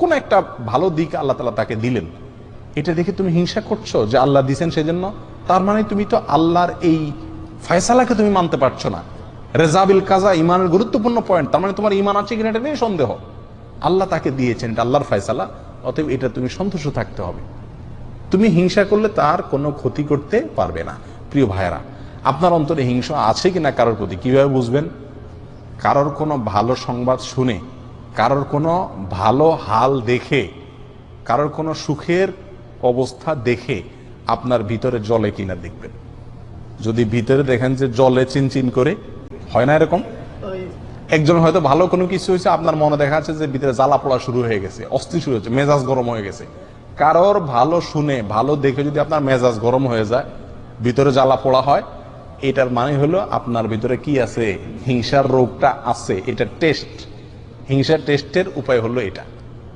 কোন একটা ভালো দিক আল্লাহ তালা তাকে দিলেন। এটা দেখে তুমি হিংসা করছ যে আল্লাহ দিছেন সেজন্য? তার মানে তুমি তো আল্লাহর এই ফয়সালাকে তুমি মানতে পারছ না। রেজাবিল কাজা ইমানের গুরুত্বপূর্ণ পয়েন্ট তার মানে তোমার ইমান আছে কিনা এটা নিয়ে সন্দেহ। আল্লাহ তাকে দিয়েছেন, এটা আল্লাহর ফয়সালা, অতএব এটা তুমি সন্তুষ্ট থাকতে হবে। তুমি হিংসা করলে তার কোনো ক্ষতি করতে পারবে না। প্রিয় ভাইয়েরা, আপনার অন্তরে হিংসা আছে কিনা কারোর প্রতি? কীভাবে বুঝবেন? কারোর কোনো ভালো সংবাদ শুনে কারোর কোনো ভালো হাল দেখে, কারোর কোনো সুখের অবস্থা দেখে আপনার ভিতরে জলে কিনা দেখবেন। যদি ভিতরে দেখেন যে জলে চিনচিন করে, হয় না এরকম? একজন হয়তো ভালো কোনো কিছু হয়েছে, আপনার মনে দেখা যাচ্ছে যে ভিতরে জ্বালা পোড়া শুরু হয়ে গেছে অস্থি শুরু হয়েছে, মেজাজ গরম হয়ে গেছে। কারোর ভালো শুনে, ভালো দেখে যদি আপনার মেজাজ গরম হয়ে যায়, ভিতরে জ্বালা পোড়া হয়, এটার মানে হলো আপনার ভিতরে কি আছে? হিংসার রোগটা আছে, এটা টেস্ট হিংসার টেস্টের উপায় হলো এটা।